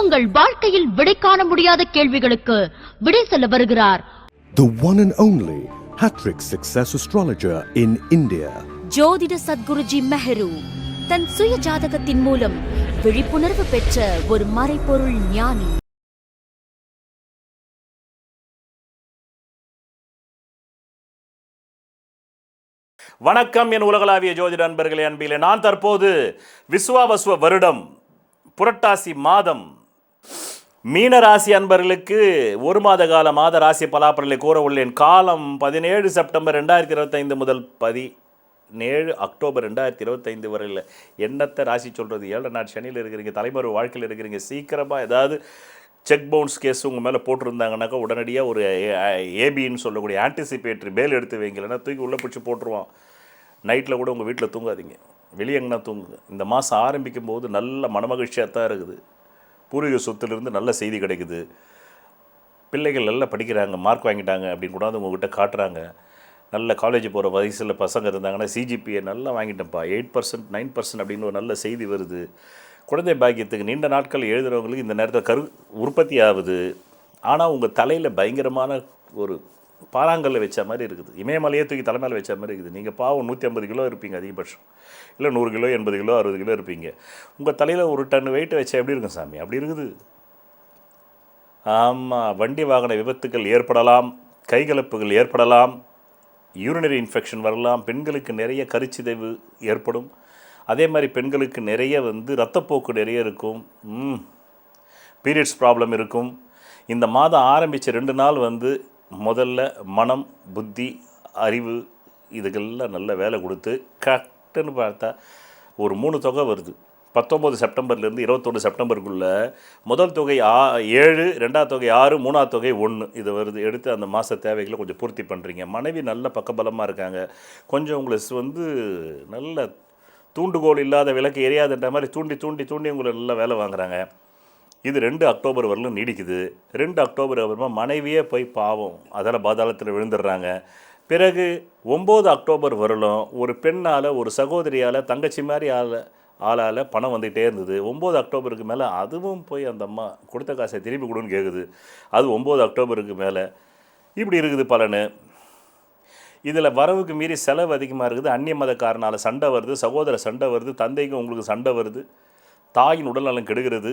உங்கள் வாழ்க்கையில் விடை காண முடியாத கேள்விகளுக்கு விடை சொல்ல வருகிறார். The one and only Hattrick Success Astrologer in India. ஜோதிட சத்குருஜி மெஹரு தன் சுய ஜாதகத்தின் மூலம் விழிப்புணர்வு பெற்ற ஒரு மறைபொருள் ஞானி. வணக்கம் என் உலகளாவிய ஜோதிட அன்பர்களே அன்பிலே. நான் தற்போது விஸ்வாவசுவ வருடம் புரட்டாசி மாதம் மீன ராசி அன்பர்களுக்கு ஒரு மாத கால மாத ராசி பலாப்பரலை கூற உள்ளேன். காலம் பதினேழு செப்டம்பர் ரெண்டாயிரத்தி இருபத்தைந்து முதல் பதினேழு அக்டோபர் ரெண்டாயிரத்தி இருபத்தைந்து வரையில் என்னத்தை ராசி சொல்கிறது ஏழை நாள் சனியில் இருக்கிறீங்க தலைமறை வாழ்க்கையில் இருக்கிறீங்க. சீக்கிரமாக ஏதாவது செக் பவுன்ஸ் கேஸ் உங்கள் மேலே போட்டிருந்தாங்கனாக்கா உடனடியாக ஒரு ஏபின்னு சொல்லக்கூடிய ஆன்டிசிபேட்டரி பேல் எடுத்து வைங்களேன்னா தூக்கி உள்ளே பிடிச்சி போட்டுருவோம் நைட்டில் கூட உங்கள் வீட்டில் தூங்காதீங்க. வெளியே எங்கன்னா தூங்குங்க. இந்த மாதம் ஆரம்பிக்கும் போது நல்ல மனமகிழ்ச்சியாக தான் இருக்குது. பூர்வீக சொத்துலேருந்து நல்ல செய்தி கிடைக்குது. பிள்ளைகள் நல்லா படிக்கிறாங்க மார்க் வாங்கிட்டாங்க அப்படின்னு கூட உங்ககிட்ட காட்டுறாங்க. நல்ல காலேஜ் போகிற வயசில் பசங்க இருந்தாங்கன்னா சிஜிபியை நல்லா வாங்கிட்டேன்ப்பா. எயிட் பர்சன்ட் நைன் பர்சன்ட் அப்படின்னு ஒரு நல்ல செய்தி வருது. குழந்தை பாக்கியத்துக்கு நீண்ட நாட்கள் எழுதுகிறவங்களுக்கு இந்த நேரத்தில் கரு உற்பத்தி ஆகுது. ஆனால் உங்கள் தலையில் பயங்கரமான ஒரு பாறாங்கல்ல வச்ச மாதிரி இருக்குது. இமயமலையே தூக்கி தலைமையில் வச்ச மாதிரி இருக்குது. நீங்கள் பாவம் நூற்றி ஐம்பது கிலோ இருப்பீங்க அதிகபட்சம். இல்லை நூறு கிலோ எண்பது கிலோ அறுபது கிலோ இருப்பீங்க. உங்கள் தலையில் ஒரு டன் வெயிட்டை வச்சா எப்படி இருக்கும் சாமி? அப்படி இருக்குது. ஆமாம் வண்டி வாகன விபத்துக்கள் ஏற்படலாம் கைகலப்புகள் ஏற்படலாம் யூரினரி இன்ஃபெக்ஷன் வரலாம் பெண்களுக்கு நிறைய கருச்சிதைவு ஏற்படும். அதே மாதிரி பெண்களுக்கு நிறைய வந்து ரத்தப்போக்கு நிறைய இருக்கும். பீரியட்ஸ் ப்ராப்ளம் இருக்கும். இந்த மாதம் ஆரம்பித்த ரெண்டு நாள் வந்து முதல்ல மனம் புத்தி அறிவு இதுக்கெல்லாம் நல்ல வேலை கொடுத்து கரெக்டுன்னு பார்த்தா ஒரு மூணு தொகை வருது. பத்தொம்போது செப்டம்பர்லேருந்து இருபத்தொன்று செப்டம்பருக்குள்ளே முதல் தொகை ஆ ஏழு ரெண்டாவது தொகை ஆறு மூணாவது தொகை ஒன்று இது வருது. எடுத்து அந்த மாத தேவைகளை கொஞ்சம் பூர்த்தி பண்ணுறீங்க மனைவி நல்ல பக்கபலமாக இருக்காங்க. கொஞ்சம் உங்களை வந்து நல்ல தூண்டுகோல் இல்லாத விளக்கு எரியாதுன்ற மாதிரி தூண்டி தூண்டி தூண்டி உங்களை நல்லா வேலை வாங்குகிறாங்க இது ரெண்டு அக்டோபர் வரலும் நீடிக்குது. ரெண்டு அக்டோபர் அப்புறமா மனைவியே போய் பாவம். அதில் பாதாளத்தில் விழுந்துடுறாங்க. பிறகு ஒம்பது அக்டோபர் வரலும் ஒரு பெண்ணால் ஒரு சகோதரியால் தங்கச்சி மாதிரி ஆள் ஆளால் பணம் வந்துகிட்டே இருந்தது. ஒம்பது அக்டோபருக்கு மேலே அதுவும் போய் அந்த அம்மா கொடுத்த காசை திருப்பி கொடுன்னு கேட்குது அது ஒம்பது அக்டோபருக்கு மேலே. இப்படி இருக்குது பலனு. இதில் வரவுக்கு மீறி செலவு அதிகமாக இருக்குது. அந்நிய மதக்காரனால் சண்டை வருது சகோதர சண்டை வருது தந்தைக்கும் உங்களுக்கு சண்டை வருது தாயின் உடல்நலம் கெடுகிறது.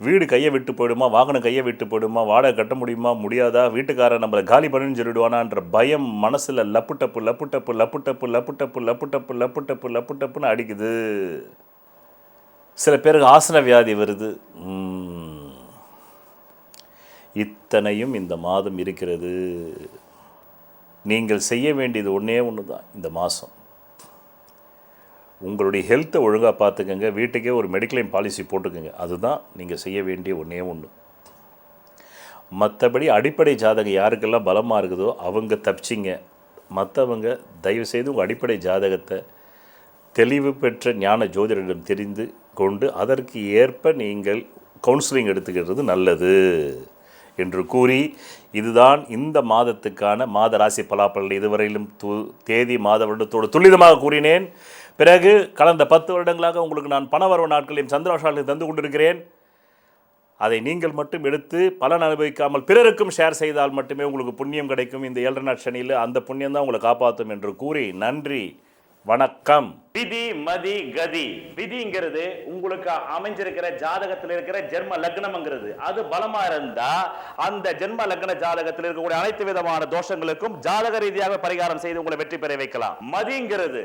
வீடு கையை விட்டு போயிடுமா வாகனம் கையை விட்டு போயிடுமா வாடகை கட்ட முடியுமா முடியாதா வீட்டுக்காரன் நம்மளை காலி பண்ணுன்னு சொல்லிடுவானான்ற பயம் மனசில் லப்பு டப்பு லப்பு டப்பு லப்பு டப்பு லப்பு டப்பு லப்பு டப்பு லப்பு டப்பு லப்பு டப்புன்னு அடிக்குது. சில பேருக்கு ஆசன வியாதி வருது. இத்தனையும் இந்த மாதம் இருக்கிறது. நீங்கள் செய்ய வேண்டியது ஒன்றே ஒன்று தான் இந்த மாதம். உங்களுடைய ஹெல்த்தை ஒழுங்காக பார்த்துக்கங்க. வீட்டுக்கே ஒரு மெடிக்ளைம் பாலிசி போட்டுக்கோங்க. அதுதான் நீங்கள் செய்ய வேண்டிய ஒன்றே ஒன்று மற்றபடி அடிப்படை ஜாதகம் யாருக்கெல்லாம் பலமாக இருக்குதோ அவங்க தப்பிச்சிங்க. மற்றவங்க தயவுசெய்து உங்கள் அடிப்படை ஜாதகத்தை தெளிவு பெற்ற ஞான ஜோதிடரிடம் தெரிந்து கொண்டு அதற்கு ஏற்ப நீங்கள் கவுன்சிலிங் எடுத்துக்கிறது நல்லது என்று கூறி இதுதான் இந்த மாதத்துக்கான மாத ராசி பலாப்பலன் இதுவரையிலும் து தேதி மாத வருடத்தோடு துல்லிதமாக கூறினேன். பிறகு கடந்த பத்து வருடங்களாக உங்களுக்கு நான் பணவரவு நாட்களையும் சந்திராஷாலையும் தந்து கொண்டிருக்கிறேன். அதை நீங்கள் மட்டும் எடுத்து பலன் அனுபவிக்காமல் பிறருக்கும் ஷேர் செய்தால் மட்டுமே உங்களுக்கு புண்ணியம் கிடைக்கும். இந்த ஏழரை நாட் சனியில் அந்த புண்ணியம் தான் உங்களை காப்பாற்றும் என்று கூறி நன்றி. வணக்கம். விதி மதி கதி. விதிங்கிறது உங்களுக்கு அமைஞ்சிருக்கிற ஜாதகத்தில் இருக்கிற ஜென்ம லக்னம்ங்கிறது. அது பலமா இருந்தா அந்த ஜென்ம லக்ன ஜாதகத்தில் இருக்கக்கூடிய அனைத்து விதமான தோஷங்களுக்கும் ஜாதக ரீதியாக பரிகாரம் செய்து உங்களை வெற்றி பெற வைக்கலாம். மதிங்கிறது